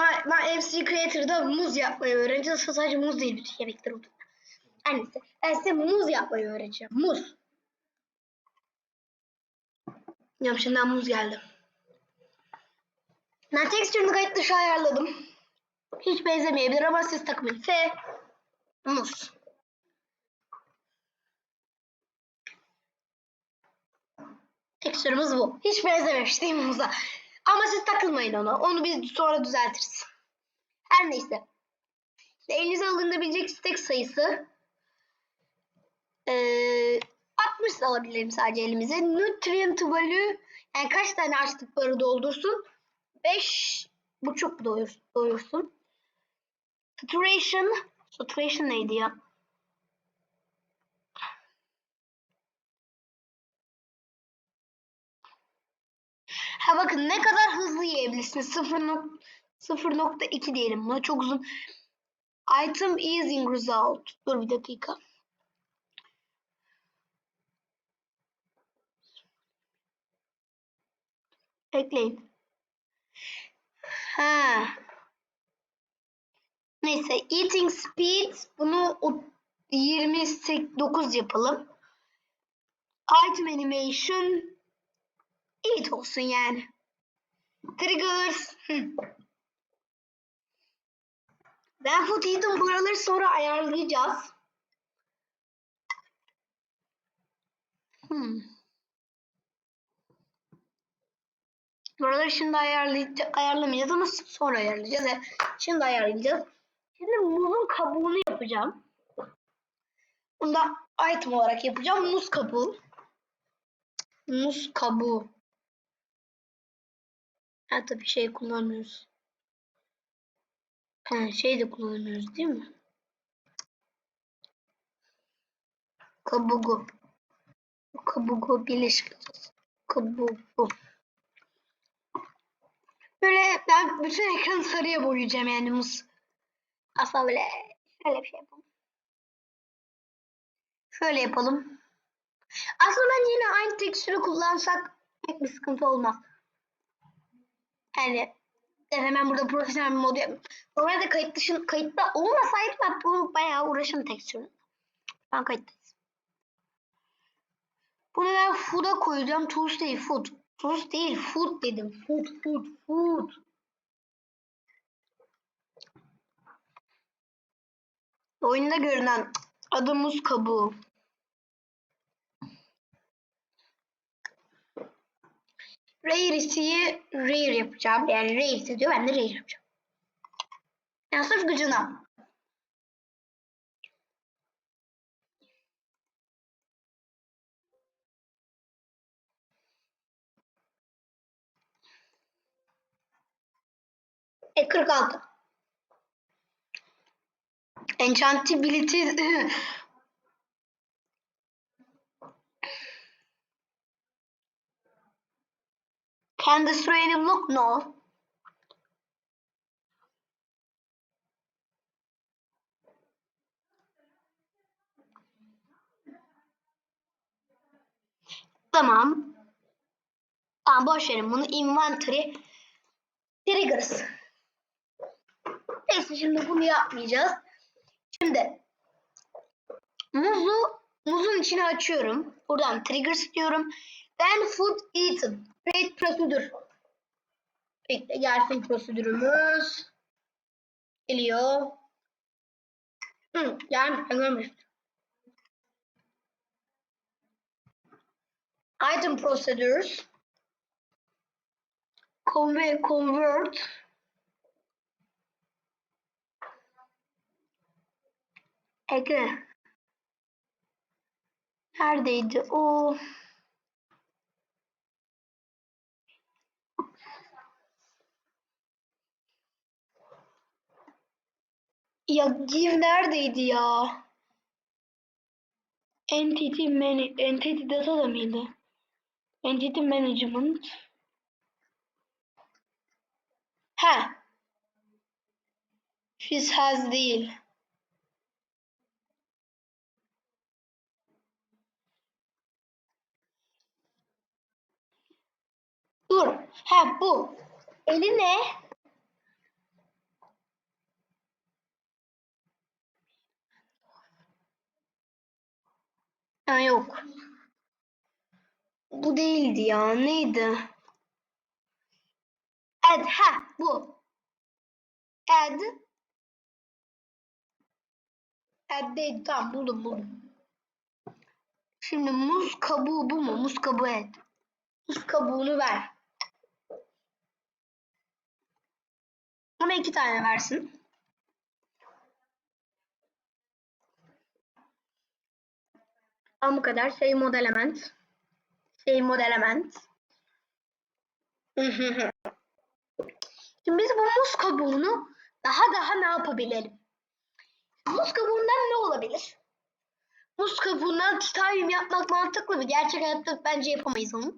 My, my MC Creator'da muz yapmayı öğreneceğiz. Sadece muz değil bütün yemekler oldu. Annesi. Ben size muz yapmayı öğreteceğim. Muz. Yam şimdiden muz geldi. Ben tekstürünü kayıt dışı ayarladım. Hiç benzemeyebilir ama siz takmayın. F. Muz. Tekstürümüz bu. Hiç benzememiş değil mi muza? Ama siz takılmayın ona. Onu biz sonra düzeltiriz. Her neyse. İşte elinize alınabilecek stek sayısı ee, 60 alabilirim sadece elimize. Nutrient value yani kaç tane açlıkları doldursun? 5 buçuk doyur, doyursun. Saturation Saturation neydi ya? Ha bakın ne kadar hızlı yiyebilirsiniz. 0.2 diyelim. Buna çok uzun. Item easing result. Dur bir dakika. Ekleyin. Ha. Neyse eating speed bunu o- 29 yapalım. Item animation 8 olsun yani. Triggers. Ben food eating buraları sonra ayarlayacağız. Hmm. Buraları şimdi ayarlayacağız, ayarlamayacağız ama sonra ayarlayacağız. Yani şimdi ayarlayacağız. Şimdi muzun kabuğunu yapacağım. Bunu da item olarak yapacağım. Muz kabuğu. Muz kabuğu. Ha tabii şey kullanmıyoruz. Ha şey de kullanmıyoruz değil mi? Kabuğu. Kabuğu birleşik. Kabuğu. Böyle ben bütün ekranı sarıya boyayacağım yani muz. Aslında böyle şöyle bir şey yapalım. Şöyle yapalım. Aslında ben yine aynı tekstürü kullansak pek bir sıkıntı olmaz. Yani evet, hemen burada profesyonel bir mod yapayım. Normalde kayıt dışın kayıtta olmasaydı ben bunu bayağı uğraşırım tekstürü. Ben kayıttayım. Bunu ben food'a koyacağım. Tools değil food. Tools değil food dedim. Food food food. Oyunda görünen adı muz kabuğu. Rarity'yi rare yapacağım. Yani rarity diyor ben de rare yapacağım. Yani sırf gıcına. E 46. Enchantability Can destroy any block? No. Tamam. Tamam boş verin bunu inventory triggers. Neyse şimdi bunu yapmayacağız. Şimdi muzu muzun içine açıyorum. Buradan triggers diyorum. Then food eaten. Create procedure. Bekle gelsin prosedürümüz. Geliyor. Hı, gelmiş. Ben. Item procedures. Convert, convert. Ege. Neredeydi o? Ya give neredeydi ya? Entity man entity data da mıydı? Entity management. He. Fizz has değil. Dur. He bu. Eli ne? Ha, yok. Bu değildi ya. Neydi? Add. Ha bu. Add. Add değil. Tamam buldum buldum. Şimdi muz kabuğu bu mu? Muz kabuğu add. Muz kabuğunu ver. Ama iki tane versin. Ama bu kadar. Şey mod element. Şey mod element. Şimdi biz bu muz kabuğunu daha daha ne yapabilirim? Muz kabuğundan ne olabilir? Muz kabuğundan titanyum yapmak mantıklı mı? Gerçek hayatta bence yapamayız onu.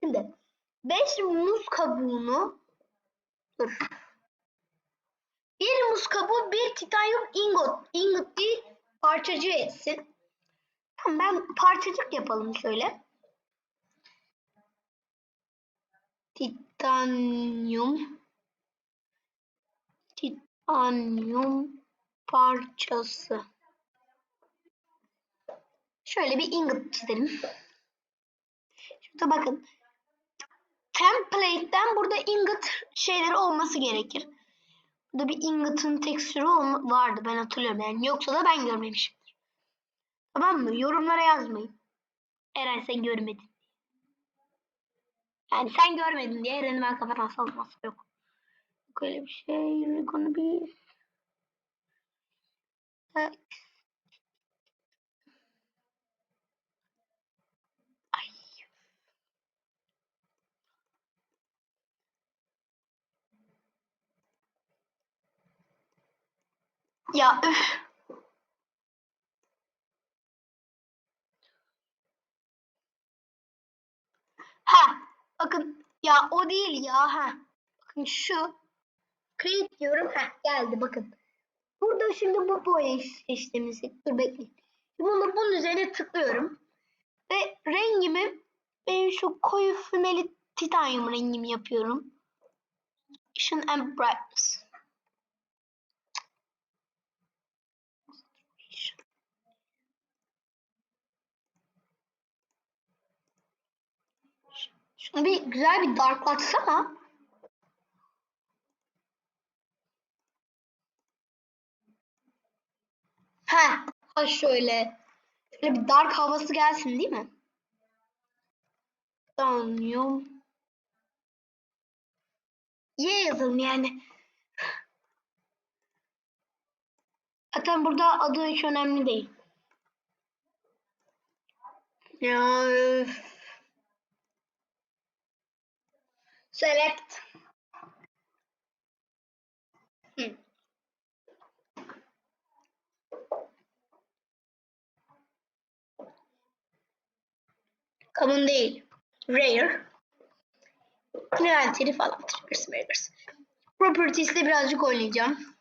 Şimdi 5 muz kabuğunu dur. Bir muz kabuğu bir titanyum ingot, ingot değil parçacığı etsin. Tamam ben parçacık yapalım şöyle. Titanyum titanyum parçası. Şöyle bir ingot çizelim. Şurada bakın. Template'den burada ingot şeyleri olması gerekir. Burada bir ingot'un tekstürü vardı ben hatırlıyorum yani. Yoksa da ben görmemişimdir. Tamam mı? Yorumlara yazmayın. Eren sen görmedin. Yani sen görmedin diye Eren'i ben kafadan salmaz. Yok. Yok öyle bir şey. You're gonna be... Ay. Ya üf. Ha, bakın ya o değil ya ha. Bakın şu create diyorum ha geldi bakın. Burada şimdi bu boya işlemisi. Dur bekleyin. Şimdi Bunu bunun üzerine tıklıyorum. Ve rengimi ben şu koyu fümeli titanyum rengimi yapıyorum. Action and brightness. Şunu bir güzel bir darklatsana. Ha, ha şöyle. Şöyle bir dark havası gelsin değil mi? Tanıyorum. Y yazalım yani. Zaten burada adı hiç önemli değil. Ya üf. Select. Hı. Common değil. Rare. Inventary falan. Triggers, triggers. Properties'le birazcık oynayacağım.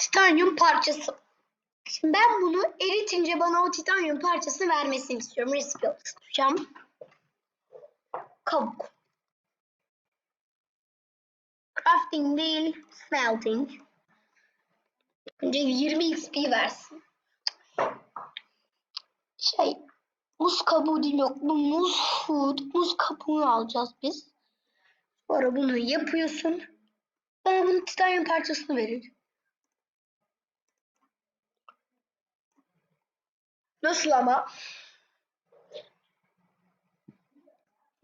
Titanyum parçası. Şimdi ben bunu eritince bana o titanyum parçasını vermesini istiyorum. Recipe tutacağım. Kabuk. Crafting değil, smelting. Önce 20 XP versin. Şey, muz kabuğu değil yok. Bu muz food, muz kabuğunu alacağız biz. Sonra bunu yapıyorsun. Bana bunun titanyum parçasını verir. Nasıl ama?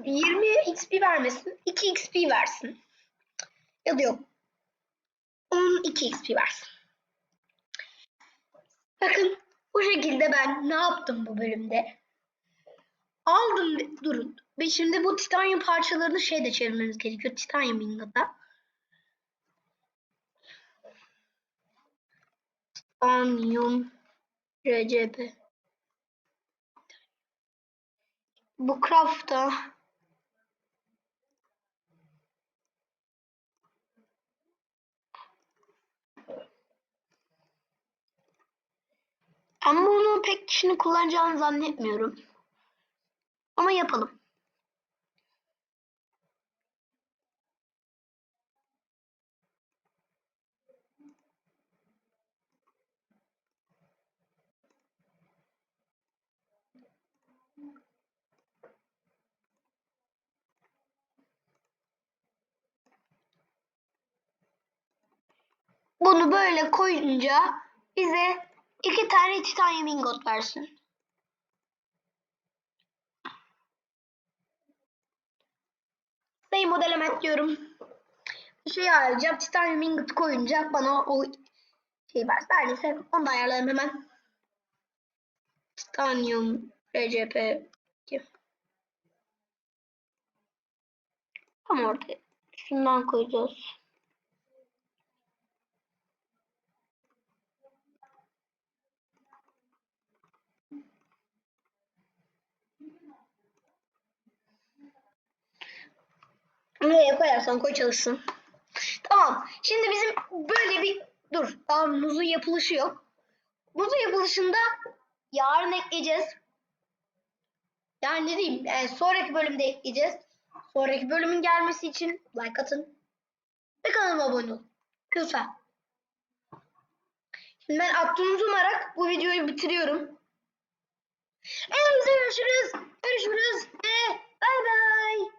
20 XP vermesin. 2 XP versin. Ya da yok. 12 XP versin. Bakın bu şekilde ben ne yaptım bu bölümde? Aldım durun. Ve şimdi bu titanyum parçalarını şeyde çevirmemiz gerekiyor. Titanyum ingota. Titanyum RCB. Bu craft'ta Ben bunu pek kişinin kullanacağını zannetmiyorum. Ama yapalım. Bunu böyle koyunca bize iki tane titanyum ingot versin. Sayı model element diyorum. Şey ayarlayacağım. Titanyum ingot koyunca bana o şey versin. Her neyse onu da ayarlayalım hemen. Titanyum RCP 2. Tam orada. Şundan koyacağız. Nereye koyarsan koy çalışsın. Tamam. Şimdi bizim böyle bir dur. Daha muzun yapılışı yok. Muzun yapılışında yarın ekleyeceğiz. Yani ne diyeyim? Yani sonraki bölümde ekleyeceğiz. Sonraki bölümün gelmesi için like atın. Ve kanalıma abone olun. Lütfen. Şimdi ben attığınızı umarak bu videoyu bitiriyorum. Evet görüşürüz. Görüşürüz. Ve bay bay.